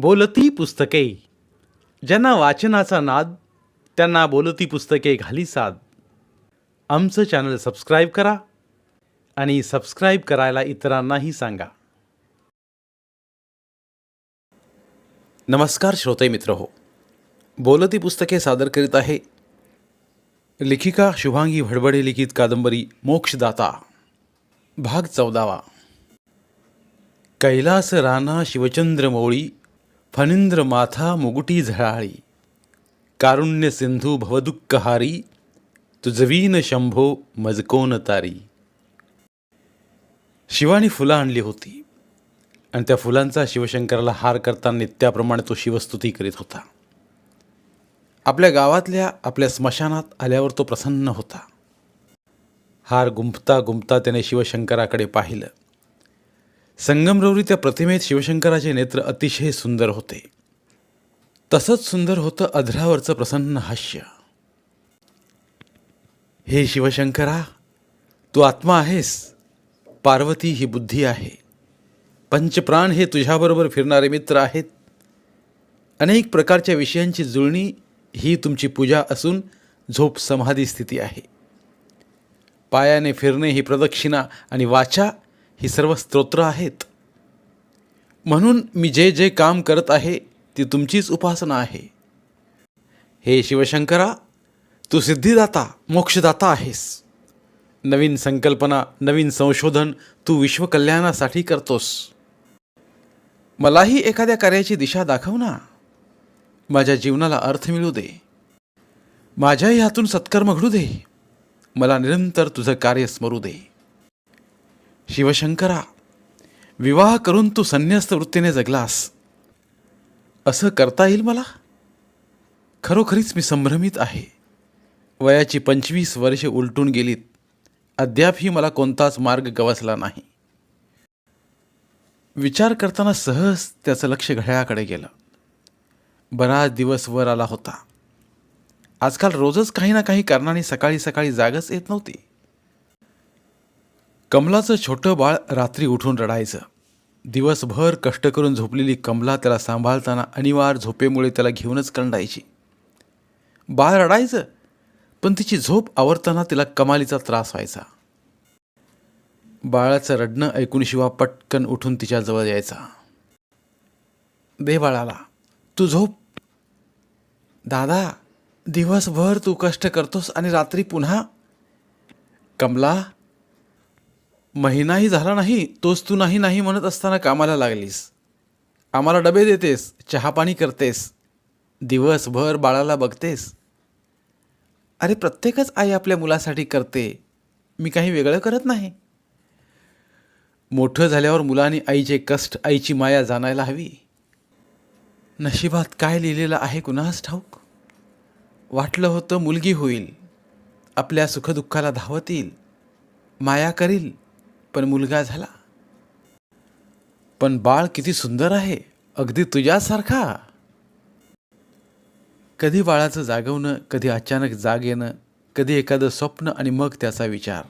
बोलती पुस्तके. ज्यांना वाचनाचा नाद त्यांना बोलती पुस्तके घाली साद. आमचं चॅनल सबस्क्राईब करा आणि सबस्क्राईब करायला इतरांनाही सांगा. नमस्कार श्रोते मित्र हो. बोलती पुस्तके सादर करीत आहे लेखिका शुभांगी भडबडे लिखित कादंबरी मोक्षदाता भाग चौदावा. कैलास राणा शिवचंद्र मोळी फणींद्र माथा मुगुटी झळाळी। कारुण्य सिंधू भवदुःखहारी तुझवीन शंभो मजकोन तारी। शिवानी फुलं आणली होती आणि त्या फुलांचा शिवशंकराला हार करताना नित्याप्रमाणे तो शिवस्तुती करीत होता। आपल्या गावातल्या आपल्या स्मशानात आल्यावर तो प्रसन्न होता। हार गुंफता गुंफता त्याने शिवशंकराकडे पाहिलं। संगमरवरी त्या प्रतिमेत शिवशंकराचे नेत्र अतिशय सुंदर होते. तसंच सुंदर होतं अधरावरचं प्रसन्न हास्य. हे शिवशंकरा तू आत्मा आहेस पार्वती ही बुद्धी आहे. पंचप्राण हे तुझ्याबरोबर फिरणारे मित्र आहेत. अनेक प्रकारच्या विषयांची जुळणी ही तुमची पूजा असून झोप समाधी स्थिती आहे. पायाने फिरणे ही प्रदक्षिणा आणि वाचा ही सर्व स्तोत्र आहेत. म्हणून मी जे जे काम करत आहे ती तुमचीच उपासना आहे. हे शिवशंकरा तू सिद्धिदाता मोक्षदाता आहेस. नवीन संकल्पना नवीन संशोधन तू विश्वकल्याणासाठी करतोस. मलाही एखाद्या कार्याची दिशा दाखव ना. माझ्या जीवनाला अर्थ मिळू दे. माझ्याही हातून सत्कर्म घडू दे. मला निरंतर तुझं कार्य स्मरू दे. शिवशंकरा विवाह करून तू संन्यस्त वृत्तीने जगलास. असं करता येईल मला? खरोखरीच मी संभ्रमित आहे. वयाची पंचवीस वर्षे उलटून गेलीत. अद्यापही मला कोणताच मार्ग गवसला नाही. विचार करताना सहज त्याचं लक्ष घड्याळाकडे गेलं. बराच दिवस वर आला होता. आजकाल रोजच काही ना काही कारणाने सकाळी सकाळी जागच येत नव्हती. कमलाचं छोटं बाळ रात्री उठून रडायचं. दिवसभर कष्ट करून झोपलेली कमला त्याला सांभाळताना अनिवार्य झोपेमुळे त्याला घेऊनच कंडायची. बाळ रडायचं पण तिची झोप आवरताना तिला कमालीचा त्रास व्हायचा. बाळाचं रडणं ऐकून शिवा पटकन उठून तिच्याजवळ यायचा. दे बाळाला तू झोप. दादा दिवसभर तू कष्ट करतोस आणि रात्री पुन्हा. कमला महिनाही झाला नाही तोच तू नाही नाही म्हणत असताना कामाला लागलीस. आम्हाला डबे देतेस चहापाणी करतेस दिवसभर बाळाला बघतेस. अरे प्रत्येकच आई आपल्या मुलासाठी करते. मी काही वेगळं करत नाही. मोठं झाल्यावर मुलाने आईचे कष्ट आईची माया जाणायला हवी. नशिबात काय लिहिलेलं आहे कुणास ठाऊक? वाटलं होतं मुलगी होईल. आपल्या सुखदुःखाला धावत येईल माया करील. पण मुलगा झाला. पण बाळ किती सुंदर आहे अगदी तुझ्यासारखा. कधी बाळाचं जागवणं कधी अचानक जाग येणं कधी एखादं स्वप्न आणि मग त्याचा विचार.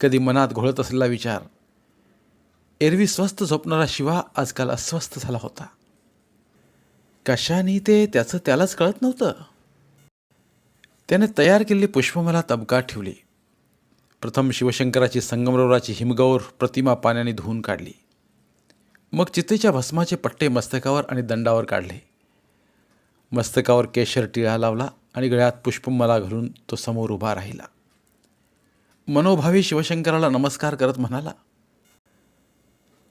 कधी मनात घोळत असलेला विचार. एरवी स्वस्थ झोपणारा शिवा आजकाल अस्वस्थ झाला होता. कशाने ते त्याचं त्यालाच कळत नव्हतं. त्याने तयार केलेली पुष्पमाला तबकात ठेवली. प्रथम शिवशंकराची संगमरवराची हिमगौर प्रतिमा पाण्याने धुवून काढली. मग चितेच्या भस्माचे पट्टे मस्तकावर आणि दंडावर काढले. मस्तकावर केशर टिळा लावला आणि गळ्यात पुष्पमाला घालून तो समोर उभा राहिला. मनोभावी शिवशंकराला नमस्कार करत म्हणाला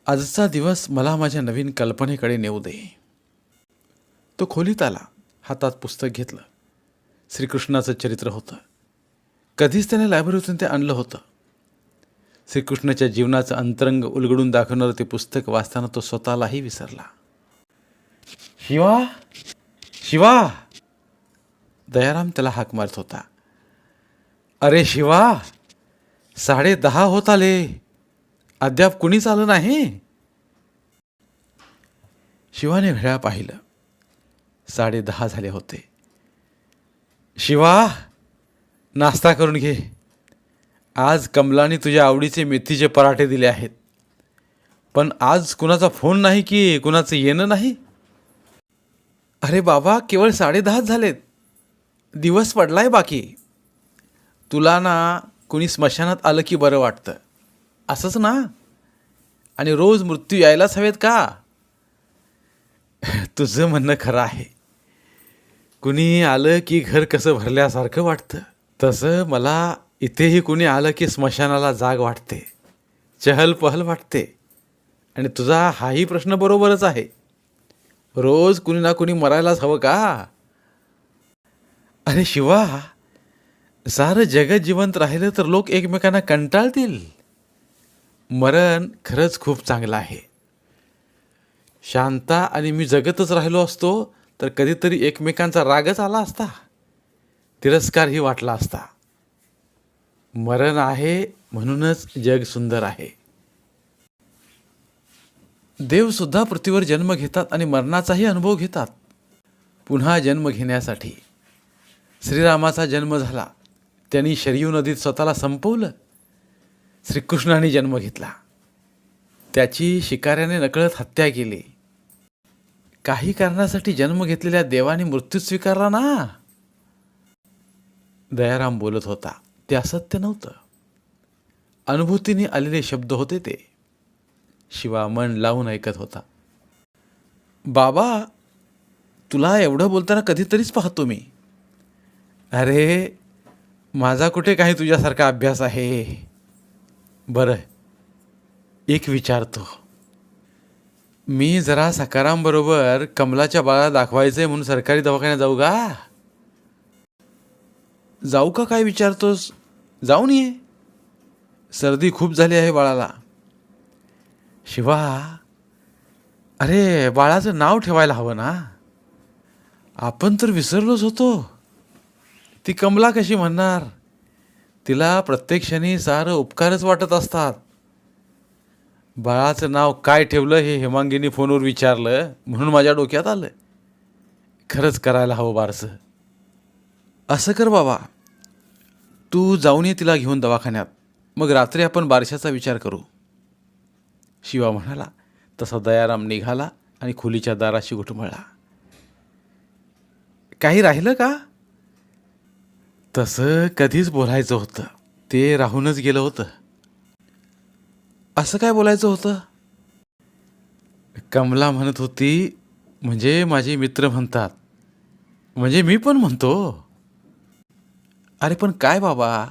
आजचा दिवस मला माझ्या नवीन कल्पनेकडे नेऊ दे. तो खोलीत आला हातात पुस्तक घेतलं. श्रीकृष्णाचं चरित्र होतं. कधीच त्याने लायब्ररीतून ते आणलं होतं. श्रीकृष्णाच्या जीवनाचं अंतरंग उलगडून दाखवणारं ते पुस्तक वाचताना तो स्वतःलाही विसरला. शिवा शिवा! दयाराम त्याला हाक मारत होता. अरे शिवा साडे दहा होत आले. अद्याप कुणीच आलं नाही. शिवाने घड्याळ पाहिलं. साडे दहा झाले होते. शिवा! नाश्ता करून घे. आज कमलाने तुझ्या आवडीचे मेथीचे पराठे दिले आहेत. पण आज कुणाचा फोन नाही की कुणाचं येणं नाही? अरे बाबा केवळ साडेदहाच झालेत. दिवस पडलाय बाकी. तुला ना कुणी स्मशानात आलं की बरं वाटतं. असंच ना? आणि रोज मृत्यू यायलाच हवेत का? तुझं म्हणणं खरं आहे. कुणी आलं की घर कसं भरल्यासारखं वाटतं? तसं मला इथेही कुणी आलं की स्मशानाला जाग वाटते चहल पहल वाटते. आणि तुझा हाही प्रश्न बरोबरच आहे. रोज कुणी ना कुणी मरायलाच हवं का? अरे शिवा सारं जगत जिवंत राहिलं तर लोक एकमेकांना कंटाळतील. मरण खरंच खूप चांगलं आहे. शांता आणि मी जगतच राहिलो असतो तर कधीतरी एकमेकांचा रागच आला असता. तिरस्कारही वाटला असता. मरण आहे म्हणूनच जग सुंदर आहे. देवसुद्धा पृथ्वीवर जन्म घेतात आणि मरणाचाही अनुभव घेतात. पुन्हा जन्म घेण्यासाठी श्रीरामाचा जन्म झाला. त्यांनी शरयू नदीत स्वतःला संपवलं. श्रीकृष्णाने जन्म घेतला. त्याची शिकाऱ्याने नकळत हत्या केली. काही कारणासाठी जन्म घेतलेल्या देवाने मृत्यू स्वीकारला ना? दयाराम बोलत होता. ते असत्य नव्हतं. अनुभूतीने आलेले शब्द होते ते. शिवा मन लावून ऐकत होता. बाबा तुला एवढं बोलताना कधीतरीच पाहतो मी. अरे माझा कुठे काही तुझ्यासारखा अभ्यास आहे? बरं एक विचारतो. मी जरा सकारामबरोबर कमलाच्या बाळाला आहे म्हणून सरकारी दवाखान्यात जाऊ का? जाऊ का काय विचारतोस? जाऊन ये सर्दी खूप झाली आहे बाळाला. शिवा अरे बाळाचं नाव ठेवायला हवं ना? आपण तर विसरलोच होतो. ती कमला कशी म्हणणार? तिला प्रत्येक क्षणी सारं उपकारच वाटत असतात. बाळाचं नाव काय ठेवलं हे हेमांगीने फोनवर विचारलं म्हणून माझ्या डोक्यात आलं. खरंच करायला हवं बारसं असं कर बाबा. तू जाऊन ये तिला घेऊन दवाखान्यात. मग रात्री आपण बारशाचा विचार करू. शिवा म्हणाला तसा दयाराम निघाला आणि खोलीच्या दाराशी घुटमळला काही राहिलं का? तसं कधीच बोलायचं होतं. ते राहूनच गेलं होतं. असं काय बोलायचं होतं? कमला म्हणत होती म्हणजे माझे मित्र म्हणतात. म्हणजे मी पण म्हणतो. अरे पण काय बाबा?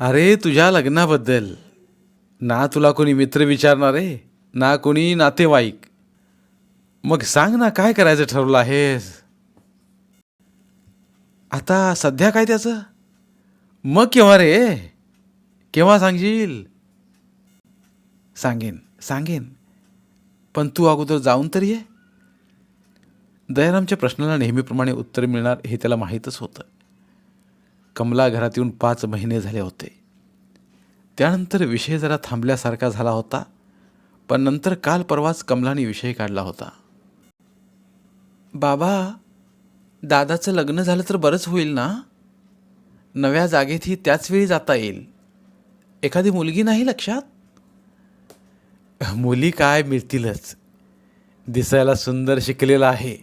अरे तुझ्या लग्नाबद्दल. ना तुला कोणी मित्र विचारणार आहे ना कोणी नातेवाईक. मग सांग ना काय करायचं ठरवलं आहेस? आता सध्या काय त्याचं? मग केव्हा रे? केव्हा सांगशील? सांगेन सांगेन. पण तू अगोदर जाऊन तरी ये. दयारामच्या प्रश्नाला नेहमीप्रमाणे उत्तर मिळणार हे त्याला माहीतच होतं. कमला घरात येऊन पाच महिने झाले होते. त्यानंतर विषय जरा थांबल्यासारखा झाला होता पण नंतर काल परवाच कमलाने विषय काढला होता. बाबा दादाचं लग्न झालं तर बरंच होईल ना? नव्या जागेतही त्याच वेळी जाता येईल. एखादी मुलगी नाही लक्षात? मुली काय मिळतीलच. दिसायला सुंदर शिकलेला आहे.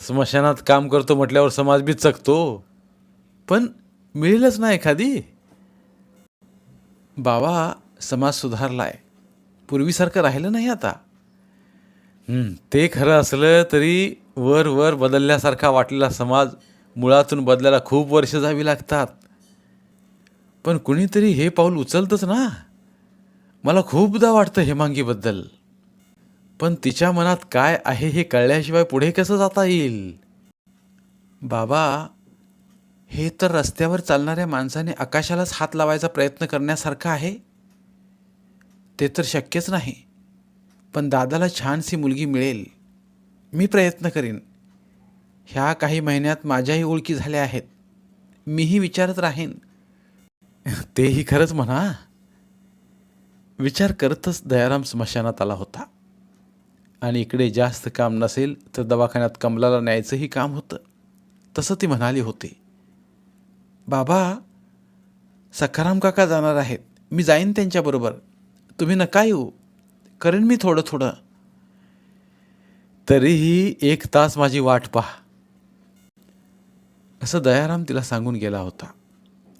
स्मशानात काम करतो म्हटल्यावर समाज बी चकतो. पण मिळेलच ना एखादी? बाबा समाज सुधारलाय. पूर्वीसारखं राहिलं नाही आता. ते खरं असलं तरी वर वर बदलल्यासारखा वाटलेला समाज मुळातून बदलायला खूप वर्ष जावी लागतात. पण कुणीतरी हे पाऊल उचलतंच ना. मला खूपदा वाटतं हेमांगीबद्दल. पण तिच्या मनात काय आहे हे कळल्याशिवाय पुढे कसं जाता येईल? बाबा हे तर रस्त्यावर चालणाऱ्या माणसाने आकाशालाच हात लावायचा प्रयत्न करण्यासारखं आहे? ते तर शक्यच नाही. पण दादाला छानशी मुलगी मिळेल. मी प्रयत्न करीन. ह्या काही महिन्यात माझ्याही ओळखी झाल्या आहेत. मीही विचारत राहीन. तेही खरंच म्हणा. विचार करतच दयाराम स्मशानात आला होता. आणि इकडे जास्त काम नसेल तर दवाखान्यात कमलाला न्यायचंही काम होतं. तसं ती म्हणाली होती. बाबा सखाराम काका जाणार आहेत. मी जाईन त्यांच्याबरोबर तुम्ही नका येऊ. करेन मी थोडं थोडं. तरीही एक तास माझी वाट पहा. असं दयाराम तिला सांगून गेला होता.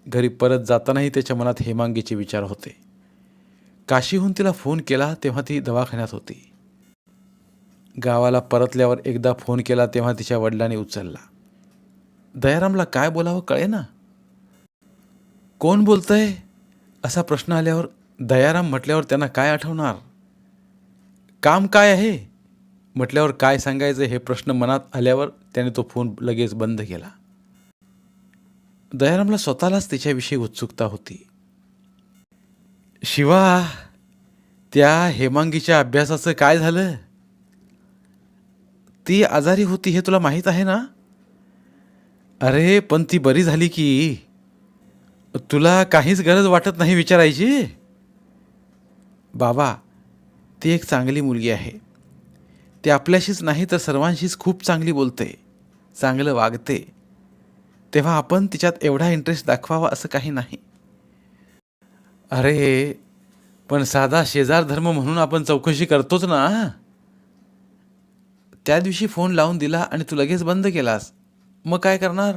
घरी परत जातानाही त्याच्या मनात हेमांगीचे विचार होते. काशीहून तिला फोन केला तेव्हा ती दवाखान्यात होती. गावाला परतल्यावर एकदा फोन केला तेव्हा तिच्या वडिलांनी उचलला. दयारामला काय बोलावं कळे ना कोण बोलतंय? असा प्रश्न आल्यावर दयाराम म्हटल्यावर त्यांना काय आठवणार? काम काय आहे? म्हटल्यावर काय सांगायचं हे प्रश्न मनात आल्यावर त्याने तो फोन लगेच बंद केला. दयारामला स्वतःलाच तिच्याविषयी उत्सुकता होती. शिवा त्या हेमांगीच्या अभ्यासाचं काय झालं? ती आजारी होती हे तुला माहीत आहे ना? अरे पण ती बरी झाली की. तुला काहीच गरज वाटत नाही विचारायची? बाबा ती एक चांगली मुलगी आहे. ती आपल्याशीच नाही तर सर्वांशीच खूप चांगली बोलते चांगलं वागते. तेव्हा आपण तिच्यात एवढा इंटरेस्ट दाखवावा असं काही नाही. अरे पण साधा शेजार धर्म म्हणून आपण चौकशी करतोच ना त्या दिवशी फोन लावून दिला आणि तू लगेच बंद केलास. मग काय करणार?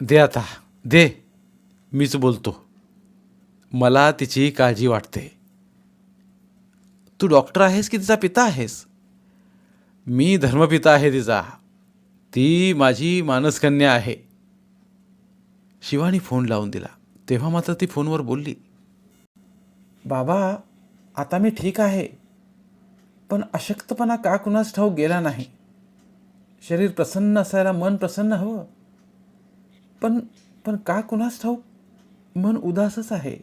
दे आता. दे मीच बोलतो. मला तिची काळजी वाटते. तू डॉक्टर आहेस की तिचा पिता आहेस? मी धर्मपिता आहे तिचा. ती माझी मानसकन्या आहे. शिवानी फोन लावून दिला. तेव्हा मात्र ती फोनवर बोलली बाबा आता मी ठीक आहे. पण अशक्तपणा का कुणास ठाऊक गेला नाही? शरीर प्रसन्न असायला मन प्रसन्न हवं. पण पण का कुणास ठाऊक? मन उदासच आहे.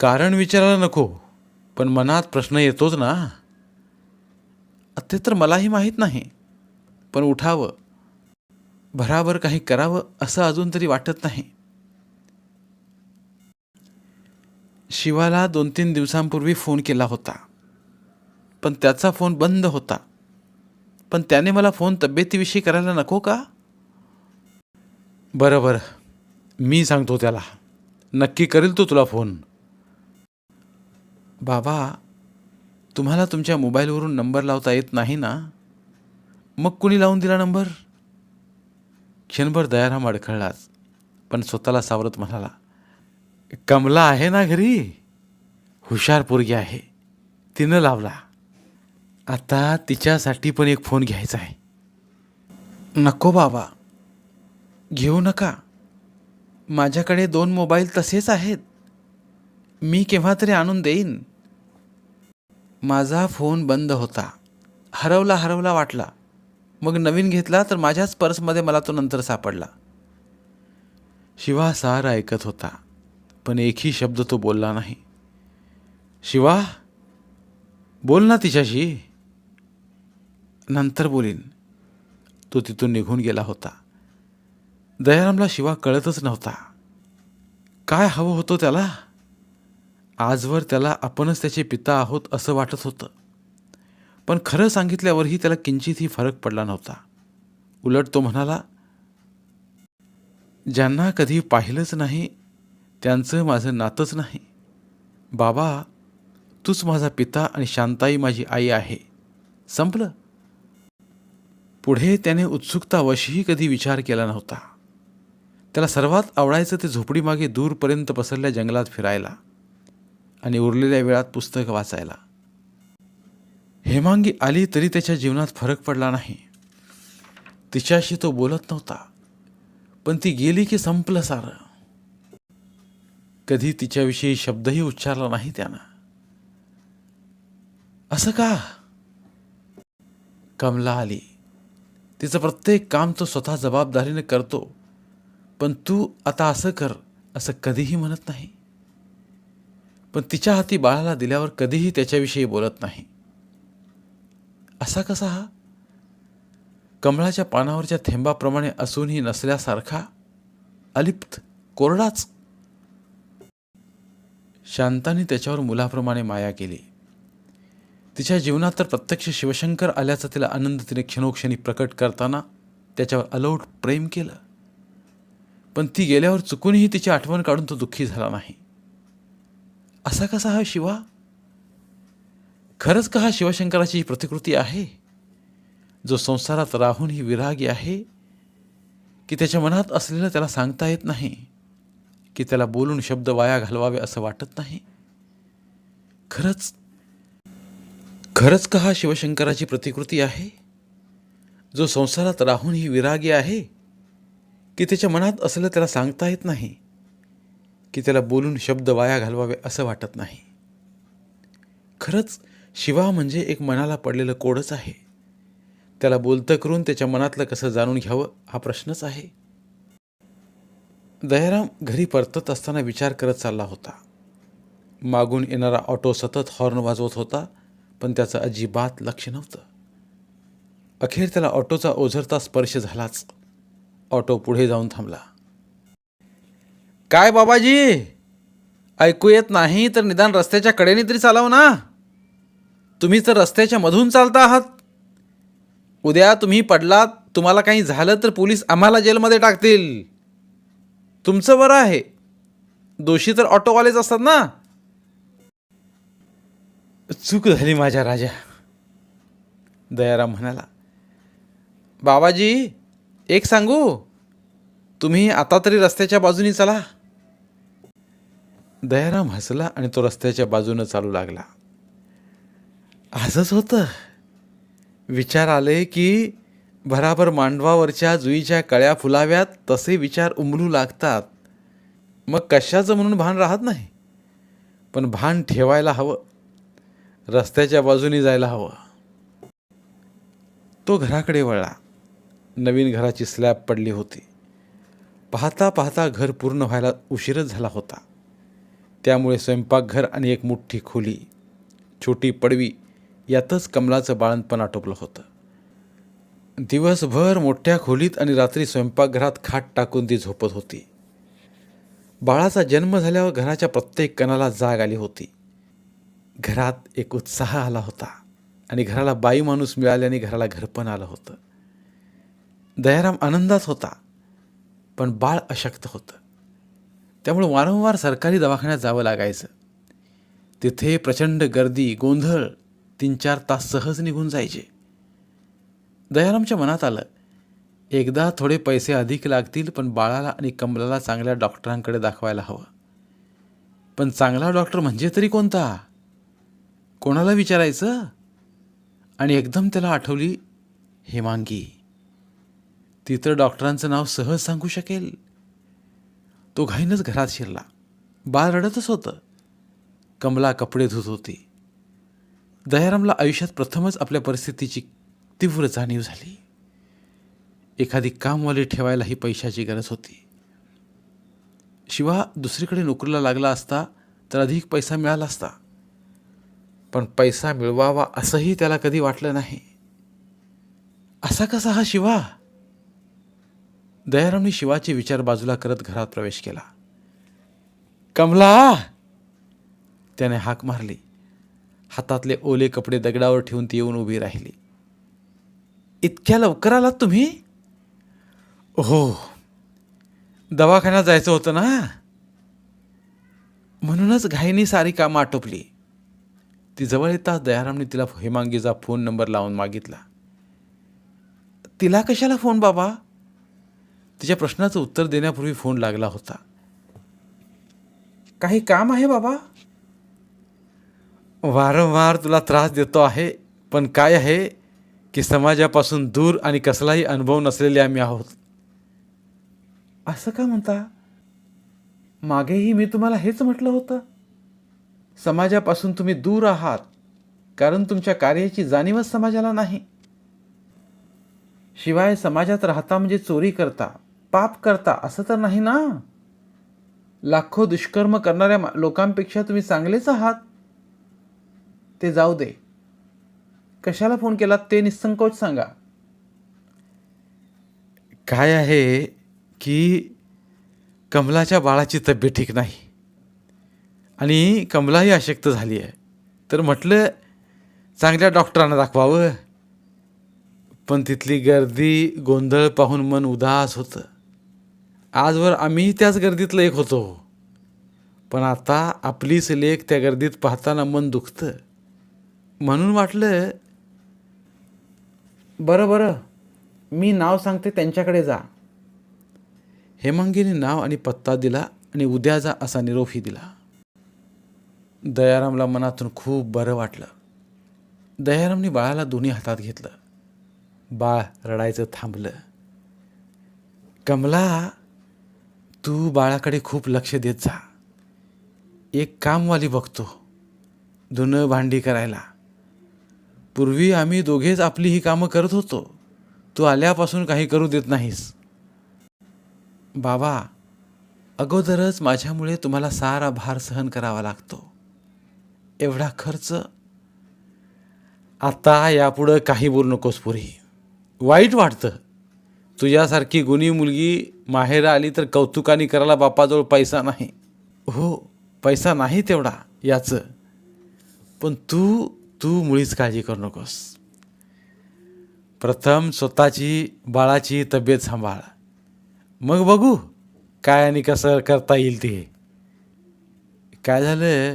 कारण विचारायला नको पण मनात प्रश्न येतोच ना. ते तर मलाही माहीत नाही पण उठावं. भराभर काही करावं असं अजून तरी वाटत नाही. शिवाला दोन तीन दिवसांपूर्वी फोन केला होता पण त्याचा फोन बंद होता. पण त्याने मला फोन तब्येतीविषयी करायला नको का? बरं बरं. मी सांगतो त्याला. नक्की करेल तो तुला फोन. बाबा तुम्हाला तुमच्या मोबाईलवरून नंबर लावता येत नाही ना? मग कुणी लावून दिला नंबर? क्षणभर दयाराम अडखळलाच पण स्वतःला सावरत म्हणाला कमला आहे ना घरी? हुशार पोरगी आहे. तिनं लावला. आता तिच्यासाठी पण एक फोन घ्यायचा आहे. नको बाबा. घेऊ नका. माझ्याकडे दोन मोबाईल तसेच आहेत. मी केव्हा तरी आणून देईन. माझा फोन बंद होता. हरवला हरवला वाटला. मग नवीन घेतला तर माझ्याच पर्समध्ये मला तो नंतर सापडला. शिवा सार ऐकत होता पण एकही शब्द तो बोलला नाही. शिवा बोल ना तिच्याशी. नंतर बोलीन. तो तिथून निघून गेला होता. दयारामला शिवा कळतच नव्हता. काय हवं होतं त्याला? आजवर त्याला आपणच त्याचे पिता आहोत असं वाटत होतं. पण खरं सांगितल्यावरही त्याला किंचितही फरक पडला नव्हता. उलट तो म्हणाला ज्यांना कधी पाहिलंच नाही त्यांचं माझं नातंच नाही. बाबा तूच माझा पिता आणि शांताई माझी आई आहे. संपलं. पुढे त्याने उत्सुकतावशीही कधी विचार केला नव्हता. त्याला सर्वात आवडायचं ते झोपडीमागे दूरपर्यंत पसरल्या जंगलात फिरायला आणि उरलेल्या वेळात पुस्तक वाचायला. हेमांगी आली तरी त्याच्या जीवनात फरक पडला नाही. तिच्याशी तो बोलत नव्हता पण ती गेली की संपलं सारं. कधी तिच्याविषयी शब्दही उच्चारला नाही त्यानं. असं का? कमला आली. तिचं प्रत्येक काम तो स्वतः जबाबदारीने करतो. पण तू आता असं कर असं कधीही म्हणत नाही. पण तिच्या हाती बाळाला दिल्यावर कधीही त्याच्याविषयी बोलत नाही. असा कसा हा? कमळाच्या पानावरच्या थेंबाप्रमाणे असूनही नसल्यासारखा अलिप्त कोरडाच. शांताने त्याच्यावर मुलाप्रमाणे माया केली. तिच्या जीवनात तर प्रत्यक्ष शिवशंकर आल्याचा तिला आनंद तिने क्षणोक्षणी प्रकट करताना त्याच्यावर अलौट प्रेम केलं. पण ती गेल्यावर चुकूनही तिची आठवण काढून तो दुःखी झाला नाही. असा कसा हा शिवा? खरंच का हा शिवशंकराची प्रतिकृती आहे? जो संसारात राहूनही विरागी आहे की त्याच्या मनात असलेलं त्याला सांगता येत नाही की त्याला बोलून शब्द वाया घालवावे असं वाटत नाही? खरंच खरंच का हा शिवशंकराची प्रतिकृती आहे? जो संसारात राहूनही विरागी आहे की त्याच्या मनात असलं त्याला सांगता येत नाही की त्याला बोलून शब्द वाया घालवावे असं वाटत नाही. खरंच शिवा म्हणजे एक मनाला पडलेलं कोडच आहे. त्याला बोलतं करून त्याच्या मनातलं कसं जाणून घ्यावं हा प्रश्नच आहे. दयाराम घरी परतत असताना विचार करत चालला होता. मागून येणारा ऑटो सतत हॉर्न वाजवत होता पण त्याचं अजिबात लक्ष नव्हतं. अखेर त्याला ऑटोचा ओझरता स्पर्श झालाच. ऑटो पुढे जाऊन थांबला. काय बाबाजी? ऐकू येत नाही तर निदान रस्त्याच्या कडेने तरी चालाव ना? तुम्ही तर रस्त्याच्या मधून चालता आहात. उद्या तुम्ही पडलात तुम्हाला काही झालं तर पोलीस आम्हाला जेलमध्ये टाकतील. तुमचं बरं आहे. दोषी तर ऑटोवालेच असतात ना? चूक झाली माझ्या राजा दयाराम म्हणाला. बाबाजी एक सांगू? तुम्ही आता तरी रस्त्याच्या बाजूनी चला. दयाराम हसला आणि तो रस्त्याच्या बाजूनं चालू लागला. असंच होतं. विचार आले की भराभर मांडवावरच्या जुईच्या कळ्या फुलाव्यात तसे विचार उमलू लागतात. मग कशाचं म्हणून भान राहत नाही? पण भान ठेवायला हवं. रस्त्याच्या बाजूनी जायला हवं. तो घराकडे वळला. नवीन घराची स्लॅब पडली होती. पाहता पाहता घर पूर्ण व्हायला उशीरच झाला होता. त्यामुळे स्वयंपाकघर आणि एक मोठी खोली छोटी पडवी यातच कमलाचं बाळणपण आटोपलं होतं. दिवसभर मोठ्या खोलीत आणि रात्री स्वयंपाकघरात खाट टाकून ती झोपत होती. बाळाचा जन्म झाल्यावर घराच्या प्रत्येक कणाला जाग आली होती. घरात एक उत्साह आला होता आणि घराला बाई माणूस मिळाल्याने घराला घरपण आलं होतं. दयाराम आनंदात होता पण बाळ अशक्त होतं. त्यामुळे वारंवार सरकारी दवाखान्यात जावं लागायचं. तिथे प्रचंड गर्दी गोंधळ तीन चार तास सहज निघून जायचे. दयारामच्या मनात आलं एकदा थोडे पैसे अधिक लागतील पण बाळाला आणि कमलाला चांगल्या डॉक्टरांकडे दाखवायला हवं. पण चांगला डॉक्टर म्हणजे तरी कोणता? कोणाला विचारायचं? आणि एकदम त्याला आठवली हेमांगी. ती तर डॉक्टरांचं नाव सहज सांगू शकेल. तो घाईनच घरात शिरला. बाळ रडतच होतं. कमला कपडे धुत होती. दयारामला आयुष्यात प्रथमच आपल्या परिस्थितीची तीव्र जाणीव झाली. एखादी कामवाली ठेवायलाही पैशाची गरज होती. शिवा दुसरीकडे नोकरीला लागला असता तर अधिक पैसा मिळाला असता. पण पैसा मिळवावा असंही त्याला कधी वाटलं नाही. असा कसा हा शिवा? दयारामने शिवाचे विचार बाजूला करत घरात प्रवेश केला. कमला! त्याने हाक मारली. हातातले ओले कपडे दगडावर ठेवून ती येऊन उभी राहिली. इतक्या लवकर आलात तुम्ही? हो. दवाखान्यात जायचं होतं ना. म्हणूनच घाईनी सारी कामं आटोपली. ती जवळ येताच दयारामने तिला हेमांगीचा फोन नंबर लावून मागितला. तिला कशाला फोन बाबा? तिच्या प्रश्नाचं उत्तर देण्यापूर्वी फोन लागला होता. काही काम आहे बाबा? वारंवार तुला त्रास देतो आहे पण काय आहे की समाजापासून दूर आणि कसलाही अनुभव नसलेले आम्ही आहोत. असं का म्हणता? मागेही मी तुम्हाला हेच म्हटलं होतं. समाजापासून तुम्ही दूर आहात कारण तुमच्या कार्याची जाणीवच समाजाला नाही. शिवाय समाजात राहता म्हणजे चोरी करता पाप करता असं तर नाही ना? लाखो दुष्कर्म करणाऱ्या मा- लोकांपेक्षा तुम्ही चांगलेच आहात. ते जाऊ दे. कशाला फोन केला ते निसंकोच सांगा. काय आहे की कमलाच्या बाळाची तब्येत ठीक नाही. आणि कमलाही अशक्त झाली आहे. तर म्हटलं चांगल्या डॉक्टरांना दाखवावं. पण तिथली गर्दी गोंधळ पाहून मन उदास होतं. आजवर आम्ही त्याच गर्दीतलं एक होतो. पण आता आपलीच लेख त्या गर्दीत पाहताना मन दुखतं. म्हणून वाटलं बरं बरं मी नाव सांगते त्यांच्याकडे जा. हेमांगीने नाव आणि पत्ता दिला आणि उद्या जा असा निरोपही दिला. दयारामला मनातून खूप बरं वाटलं. दयारामने बाळाला दोन्ही हातात घेतलं. बाळ रडायचं थांबलं. कमला तू बाळाकडे खूप लक्ष देत जा. एक कामवाली बघतो धुणं भांडी करायला. पूर्वी आम्ही दोघेच आपली ही कामं करत होतो. तू आल्यापासून काही करू देत नाहीस. बाबा अगोदरच माझ्यामुळे तुम्हाला सारा भार सहन करावा लागतो. एवढा खर्च? आता यापुढं काही बोलू नकोस पुरी. वाईट वाटतं. तुझ्यासारखी गुणी मुलगी माहेरा आली तर कौतुकाने करायला बापाजवळ पैसा नाही. हो पैसा नाही तेवढा याचं. पण तू तू मुळीच काळजी करू नकोस. प्रथम स्वतःची बाळाची तब्येत सांभाळ. मग बघू काय आणि कसं करता येईल ते. काय झालं?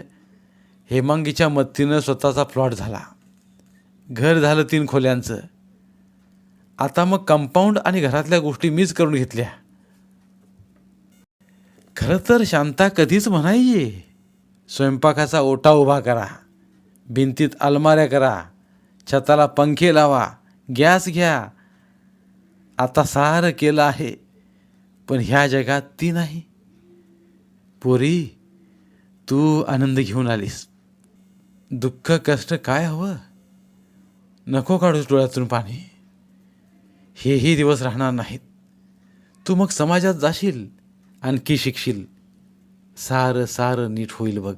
हेमांगीच्या मदतीनं स्वतःचा प्लॉट झाला. घर झालं तीन खोल्यांचं. आता मग कंपाऊंड आणि घरातल्या गोष्टी मीच करून घेतल्या. खरं तर शांता कधीच म्हणायची स्वयंपाकाचा ओटा उभा करा भिंतीत अलमाऱ्या करा छताला पंखे लावा गॅस घ्या. आता सारं केलं आहे पण ह्या जगात ती नाही. पोरी तू आनंद घेऊन आलीस. दुःख कष्ट काय हवं? नको काढूस डोळ्यातून पाणी. हेही दिवस राहणार नाहीत. तू मग समाजात जाशील आणखी शिकशील. सारं सारं नीट होईल बघ.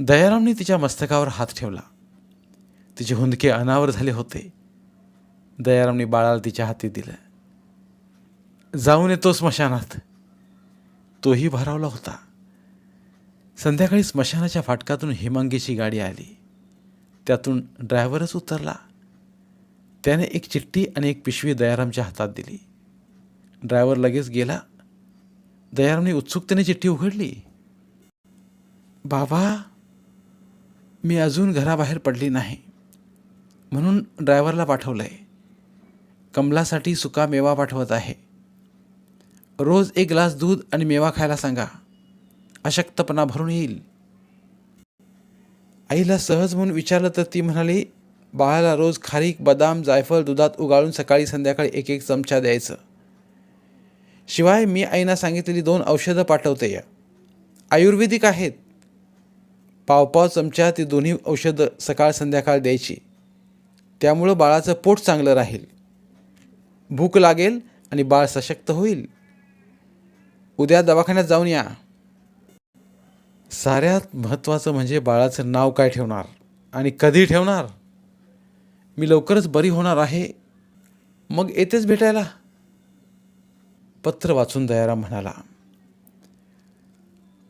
दयारामने तिच्या मस्तकावर हात ठेवला. तिचे हुंदके अनावर झाले होते. दयारामने बाळाला तिच्या हाती दिलं. जाऊन येतो स्मशानात. तोही भरावला होता. संध्याकाळी स्मशानाच्या फाटकातून हेमांगीची गाडी आली. त्यातून ड्रायव्हरच उतरला. त्याने एक चिठ्ठी आणि एक पिशवी दयारामच्या हातात दिली. ड्रायव्हर लगेच गेला. दयारामने उत्सुकतेने चिठ्ठी उघडली. बाबा मी अजून घराबाहेर पडली नाही म्हणून ड्रायव्हरला पाठवलं आहे कमलासाठी सुका मेवा पाठवत आहे. रोज एक ग्लास दूध आणि मेवा खायला सांगा. अशक्तपणा भरून येईल. आईला सहज म्हणून विचारलं तर ती म्हणाली बाळाला रोज खारीक बदाम जायफळ दुधात उगाळून सकाळी संध्याकाळी एक एक चमचा द्यायचं. शिवाय मी आईना सांगितलेली दोन औषधं पाठवते या. आयुर्वेदिक आहेत. पाव पाव चमचा ती दोन्ही औषधं सकाळ संध्याकाळ द्यायची. त्यामुळं बाळाचं पोट चांगलं राहील. भूक लागेल आणि बाळ सशक्त होईल. उद्या दवाखान्यात जाऊन या. साऱ्यात महत्त्वाचं म्हणजे बाळाचं नाव काय ठेवणार आणि कधी ठेवणार? मी लवकरच बरी होणार आहे. मग येतेच भेटायला? पत्र वाचून दयाराम म्हणाला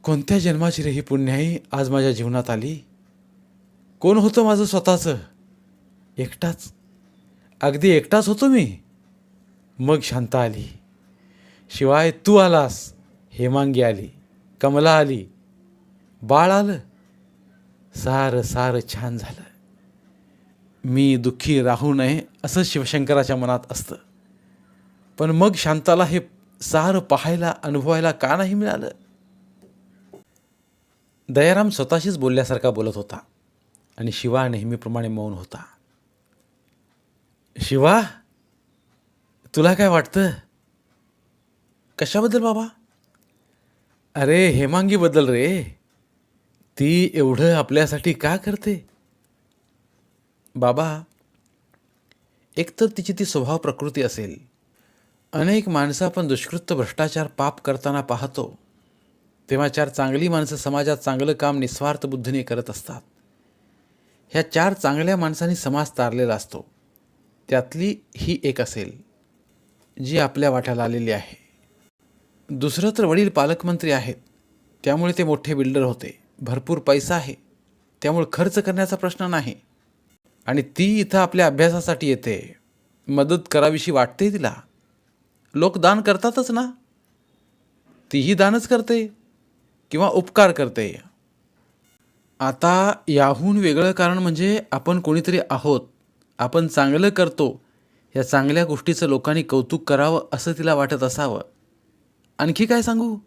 कोणत्या जन्माची रे ही पुण्याई आज माझ्या जीवनात आली? कोण होतं माझं स्वतःचं? एकटाच? अगदी एकटाच होतो मी. मग शांत आली शिवाय तू आलास हेमांगी आली कमला आली बाळ आलं. सारं सारं छान झालं. मी दुःखी राहू नये असं शिवशंकराच्या मनात असतं. पण मग शांताला हे सारं पाहायला अनुभवायला का नाही मिळालं? दयाराम स्वतःशीच बोलल्यासारखा बोलत होता आणि शिवा नेहमीप्रमाणे मौन होता. शिवा तुला काय वाटतं? कशाबद्दल बाबा? अरे हेमांगीबद्दल रे. ती एवढं आपल्यासाठी का करते? बाबा एकतर तिची ती स्वभाव प्रकृती असेल. अनेक माणसं आपण दुष्कृत्य भ्रष्टाचार पाप करताना पाहतो. तेव्हा चार चांगली माणसं समाजात चांगलं काम निस्वार्थ बुद्धीने करत असतात. ह्या चार चांगल्या माणसांनी समाज तारलेला असतो. त्यातली ही एक असेल जी आपल्या वाट्याला आलेली आहे. दुसरं तर वडील पालकमंत्री आहेत. त्यामुळे ते मोठे बिल्डर होते. भरपूर पैसा आहे. त्यामुळे खर्च करण्याचा प्रश्न नाही. आणि ती इथं आपल्या अभ्यासासाठी येते. मदत करावीशी वाटते तिला. लोक दान करतातच ना? तीही दानच करते किंवा उपकार करते. आता याहून वेगळं कारण म्हणजे आपण कोणीतरी आहोत. आपण चांगलं करतो. या चांगल्या गोष्टीचं लोकांनी कौतुक करावं असं तिला वाटत असावं. आणखी काय सांगू?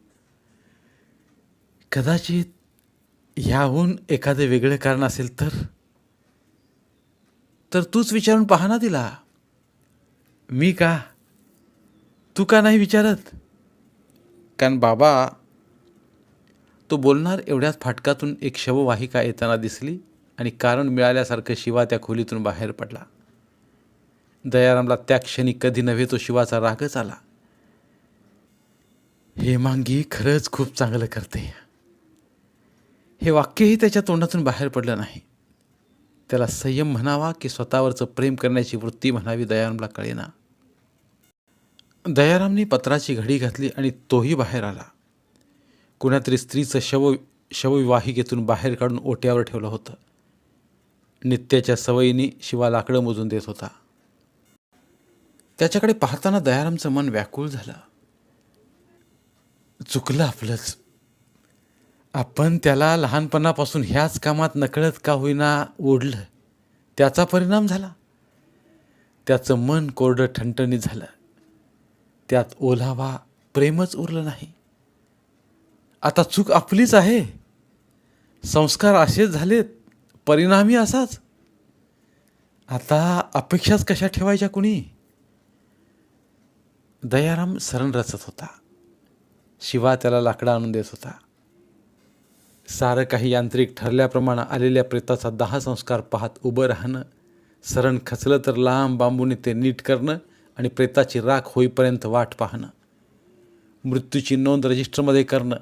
कदाचित ह्याहून एखादं वेगळं कारण असेल तर? तर तूच विचारून पहा ना तिला. मी का? तू का नाही विचारत? कारण बाबा तो बोलणार एवढ्याच फाटकातून एक शववाहिका येताना दिसली आणि कारण मिळाल्यासारखं शिवा त्या खोलीतून बाहेर पडला. दयारामला त्या क्षणी कधी नव्हे तो शिवाचा रागच आला. हेमांगी खरंच खूप चांगलं करते. हे वाक्यही त्याच्या तोंडातून बाहेर पडलं नाही. त्याला संयम म्हणावा की स्वतःवरचं प्रेम करण्याची वृत्ती म्हणावी दयारामला कळेना. दयारामने पत्राची घडी घातली आणि तोही बाहेर आला. कुणातरी स्त्रीचं शव शवविवाहिकेतून बाहेर काढून ओट्यावर ठेवलं होतं. नित्याच्या सवयीने शिवा लाकडं मोजून देत होता. त्याच्याकडे पाहताना दयारामचं मन व्याकुळ झालं. चुकलं आपलंच. आपण त्याला लहानपणापासून ह्याच कामात नकळत का होईना ओढलं? त्याचा परिणाम झाला. त्याचं मन कोरडं ठणठणीत झालं. त्यात ओलावा प्रेमच उरलं नाही. आता चूक आपलीच आहे. संस्कार असेच झालेत परिणामी असाच. आता अपेक्षाच कशा ठेवायच्या कुणी? दयाराम सरण रचत होता. शिवा त्याला लाकडं आणून देत होता. सारं काही यांत्रिक ठरल्याप्रमाणे आलेल्या प्रेताचा दहा संस्कार पाहत उभं राहणं सरण खचलं तर लांब बांबूने ते नीट करणं आणि प्रेताची राख होईपर्यंत वाट पाहणं. मृत्यूची नोंद रजिस्टरमध्ये करणं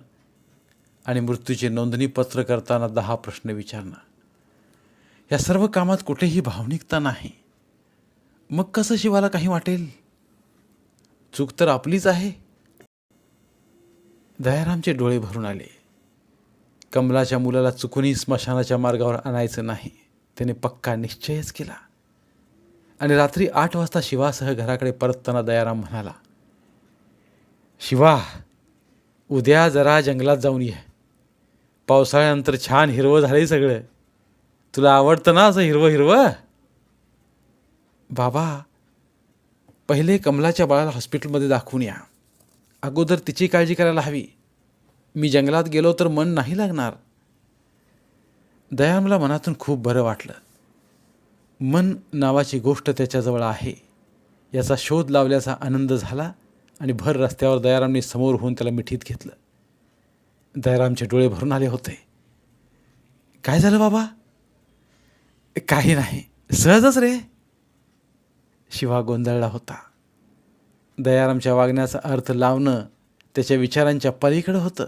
आणि मृत्यूचे नोंदणीपत्र करताना दहा प्रश्न विचारणं. या सर्व कामात कुठेही भावनिकता नाही. मग कसं शिवाला काही वाटेल? चूक तर आपलीच आहे. दयारामचे डोळे भरून आले. कमलाच्या मुलाला चुकूनही स्मशानाच्या मार्गावर आणायचं नाही. त्याने पक्का निश्चयच केला. आणि रात्री आठ वाजता शिवासह घराकडे परतताना दयाराम म्हणाला शिवा उद्या जरा जंगलात जाऊन ये. पावसाळ्यानंतर छान हिरवं झालंय सगळं. तुला आवडतं ना असं हिरवं हिरवं? बाबा पहिले कमलाच्या बाळाला हॉस्पिटलमध्ये दाखवून या. अगोदर तिची काळजी करायला हवी. मी जंगलात गेलो तर मन नाही लागणार. दयामला मनातून खूप बरं वाटलं. मन नावाची गोष्ट त्याच्याजवळ आहे. याचा शोध लावल्याचा आनंद झाला आणि भर रस्त्यावर दयारामने समोर होऊन त्याला मिठीत घेतलं. दयारामचे डोळे भरून आले होते. काय झालं बाबा? काही नाही. सहजच रे. शिवा गोंधळला होता. दयारामच्या वागण्याचा अर्थ लावणं त्याच्या विचारांच्या पलीकडं होतं.